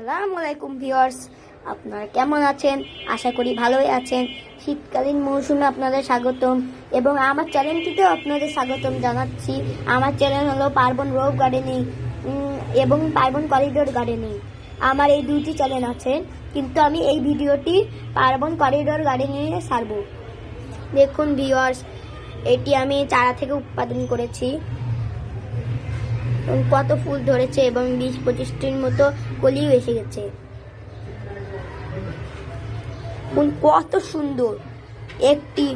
আসসালামু আলাইকুম ভিউয়ার্স, আপনারা কেমন আছেন? আশা করি ভালোই আছেন। শীতকালীন মৌসুমে আপনাদের স্বাগতম এবং আমার চ্যানেলটিতেও আপনাদের স্বাগতম জানাচ্ছি। আমার চ্যানেল হলো পার্বণ রোভ গার্ডেনিং এবং পার্বণ করিডোর গার্ডেনিং। আমার এই দুইটি চ্যানেল আছে, কিন্তু আমি এই ভিডিওটি পার্বণ করিডোর গার্ডেনিংয়ে ছাড়ব। দেখুন ভিউয়ার্স, এটি আমি চারা থেকে উৎপাদন করেছি। কত ফুল ধরেছে এবং বিশ পঁচিশটির মতো কলিও এসে গেছে। ফুল কত সুন্দর। একটি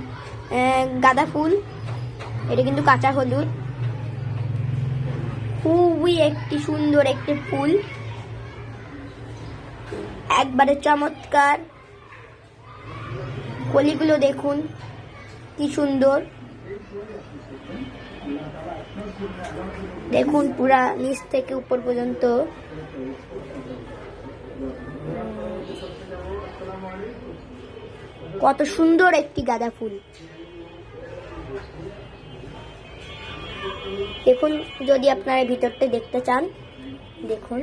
গাঁদা ফুল। এটা কিন্তু কাঁচা হলুদ। খুবই একটি সুন্দর একটি ফুল। একবারে চমৎকার। কলিগুলো দেখুন, কি সুন্দর। দেখুন, পুরা নিচ থেকে উপর পর্যন্ত কত সুন্দর একটি গাঁদা ফুল। দেখুন, যদি আপনারা ভিতরটা দেখতে চান, দেখুন।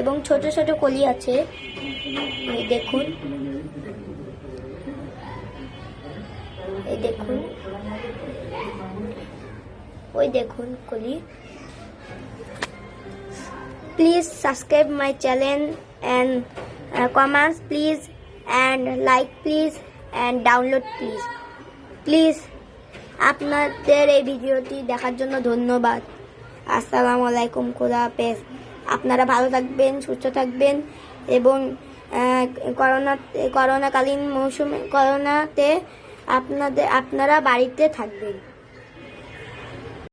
এবং ছোট ছোট কলি আছে, দেখুন। ওই দেখুন, কলি। Please subscribe my channel and comments please and like please and download please please আপনাদের এই ভিডিওটি দেখার জন্য ধন্যবাদ। আসসালামু আলাইকুম, খোদা হাফেজ। আপনারা ভালো থাকবেন, সুস্থ থাকবেন এবং করোনা করোনাকালীন মৌসুমে, করোনাতে আপনাদের, আপনারা বাড়িতে থাকবেন।